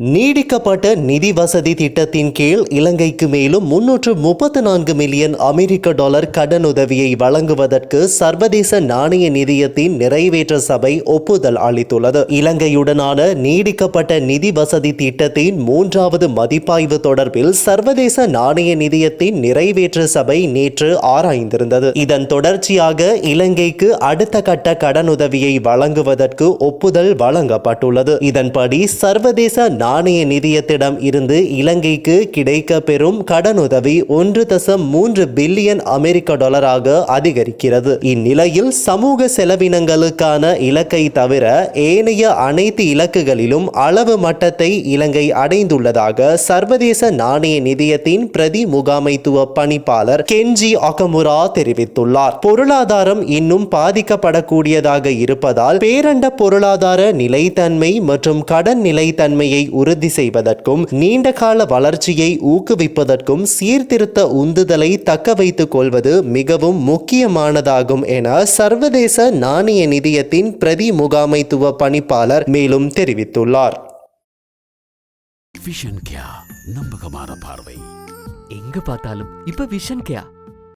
நீடிக்கப்பட்ட நிதி வசதி திட்டத்தின் கீழ் இலங்கைக்கு மேலும் முன்னூற்று முப்பத்து நான்கு மில்லியன் அமெரிக்க டாலர் கடனுதவியை வழங்குவதற்கு சர்வதேச நாணய நிதியத்தின் நிறைவேற்ற சபை ஒப்புதல் அளித்துள்ளது. இலங்கையுடனான நீடிக்கப்பட்ட நிதி வசதி திட்டத்தின் மூன்றாவது மதிப்பாய்வு தொடர்பில் சர்வதேச நாணய நிதியத்தின் நிறைவேற்ற சபை நேற்று ஆராய்ந்திருந்தது. இதன் தொடர்ச்சியாக இலங்கைக்கு அடுத்த கட்ட கடனுதவியை வழங்குவதற்கு ஒப்புதல் வழங்கப்பட்டுள்ளது. இதன்படி சர்வதேச நாணய நிதியத்திடம் இருந்து இலங்கைக்கு கிடைக்க பெறும் கடனுதவி ஒன்று தசம் மூன்று பில்லியன் அமெரிக்க டாலராக அதிகரிக்கிறது. இந்நிலையில் சமூக செலவினங்களுக்கான இலக்கை தவிர ஏனைய அனைத்து இலக்குகளிலும் அளவு மட்டத்தை இலங்கை அடைந்துள்ளதாக சர்வதேச நாணய நிதியத்தின் பிரதி முகாமைத்துவ பணிப்பாளர் கென்ஜி அகமுரா தெரிவித்துள்ளார். பொருளாதாரம் இன்னும் பாதிக்கப்படக்கூடியதாக இருப்பதால் பேரண்ட பொருளாதார நிலைத்தன்மை மற்றும் கடன் நிலைத்தன்மையை உறுதி செய்வதற்கும் நீண்டகால வளர்ச்சியை ஊக்குவிப்பதற்கும் சீர்திருத்த உந்துதலை தக்க வைத்துக் கொள்வது மிகவும் முக்கியமானதாகும் என சர்வதேச நாணய நிதியத்தின் பிரதி முகாமைத்துவ பணிப்பாளர் மேலும் தெரிவித்துள்ளார். விஷன் கியா நம்பகமான பார்வை. எங்க பார்த்தாலும் இப்ப விஷன் கேயா